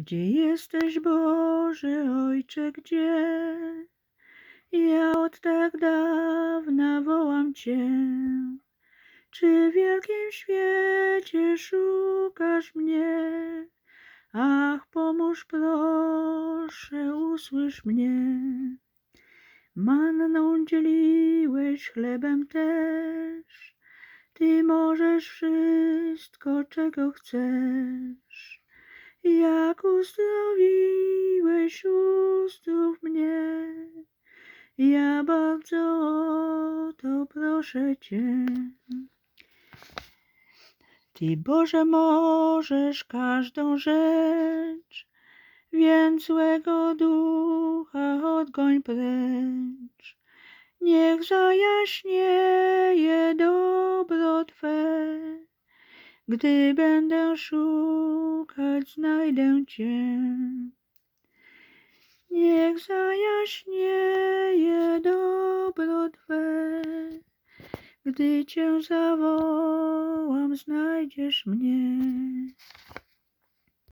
Gdzie jesteś, Boże Ojcze, gdzie? Ja od tak dawna wołam Cię. Czy w wielkim świecie szukasz mnie? Ach, pomóż proszę, usłysz mnie. Manną dzieliłeś chlebem też. Ty możesz wszystko, czego chcesz. Jak uzdrowiłeś, uzdrów mnie. Ja bardzo o to proszę Cię. Ty, Boże, możesz każdą rzecz, więc złego ducha odgoń precz. Niech zajaśnieje dobro Twe, gdy będę szukać, znajdę Cię. Niech zajaśnieje dobro Twe, gdy Cię zawołam, znajdziesz mnie.